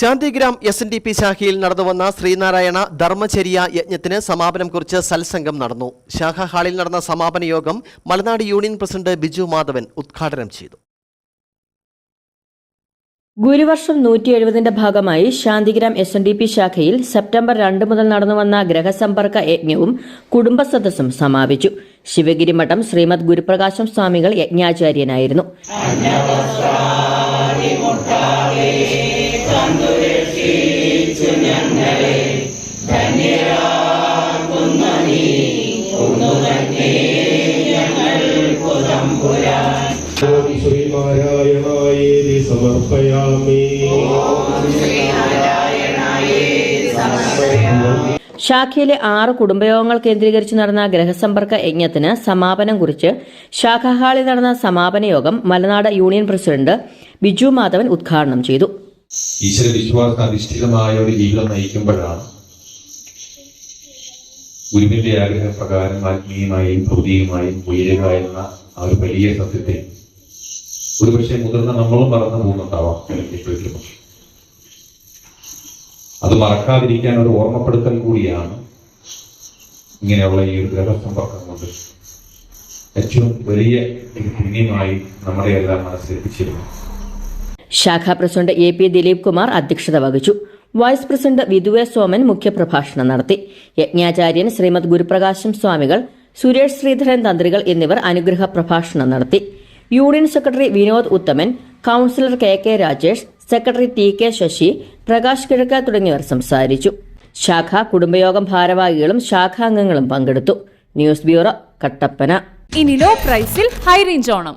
Shantigram S N D P ശാഖയിൽ നടന്നുവന്ന ശ്രീനാരായണ ധർമ്മചര്യ യജ്ഞത്തിന് സമാപനം കുറിച്ച് സത്സംഗം നടന്നു. ശാഖാ ഹാളിൽ നടന്ന സമാപന യോഗം മലനാട് യൂണിയൻ പ്രസിഡന്റ് ബിജു മാധവൻ ഉദ്ഘാടനം ചെയ്തു. ഗുരുവർഷം നൂറ്റി എഴുപതിന്റെ ഭാഗമായി Shantigram S N D P ശാഖയിൽ സെപ്റ്റംബർ രണ്ട് മുതൽ നടന്നുവന്ന ഗ്രഹസമ്പർക്ക യജ്ഞവും കുടുംബ സദസ്സും സമാപിച്ചു. ശിവഗിരിമഠം ശ്രീമദ് ഗുരുപ്രകാശം സ്വാമികൾ യജ്ഞാചാര്യനായിരുന്നു. ശാഖയിലെ ആറ് കുടുംബയോഗങ്ങൾ കേന്ദ്രീകരിച്ച് നടന്ന ഗ്രഹസമ്പർക്ക യജ്ഞത്തിന് സമാപനം കുറിച്ച് ശാഖാഹാളിൽ നടന്ന സമാപന യോഗം മലനാട് യൂണിയൻ പ്രസിഡന്റ് ബിജു മാധവൻ ഉദ്ഘാടനം ചെയ്തു. ഈശ്വര വിശ്വാസ അധിഷ്ഠിതമായ ഒരു ജീവിതം നയിക്കുമ്പോഴാണ് ഗുരുവിന്റെ ആഗ്രഹപ്രകാരം ആത്മീയമായും ഭൗതികമായും ഉയരുക എന്ന ആ ഒരു വലിയ സത്യത്തെ ഒരുപക്ഷെ മുതിർന്ന നമ്മളും മറന്നു പോകുന്നുണ്ടാവാം എപ്പോഴെങ്കിലും അത് മറക്കാതിരിക്കാൻ ഒരു ഓർമ്മപ്പെടുത്തൽ കൂടിയാണ് ഇങ്ങനെയുള്ള ഈ ഒരു ഗ്രഹസമ്പർക്കം കൊണ്ട്. ഏറ്റവും വലിയ ഒരു പുണ്യമായി നമ്മുടെ എല്ലാം മനസ്സിലെത്തിച്ചിരുന്നു ശാഖാ president A P Dileep Kumar അധ്യക്ഷത വഹിച്ചു. വൈസ് പ്രസിഡന്റ് വിദുവേ സോമൻ മുഖ്യപ്രഭാഷണം നടത്തി. യജ്ഞാചാര്യൻ ശ്രീമദ് ഗുരുപ്രകാശം സ്വാമികൾ സുരേഷ് ശ്രീധരൻ തന്ത്രികൾ എന്നിവർ അനുഗ്രഹ പ്രഭാഷണം നടത്തി. Union secretary Vinod Uthaman councillor K K Rajesh secretary T K Sasi Prakash കിഴക്ക തുടങ്ങിയവർ സംസാരിച്ചു. ശാഖ കുടുംബയോഗം ഭാരവാഹികളും ശാഖാംഗങ്ങളും പങ്കെടുത്തു. News bureau Kattappana. ഇനി ലോ പ്രൈസിൽ ഹൈ റേഞ്ച് ഓണം.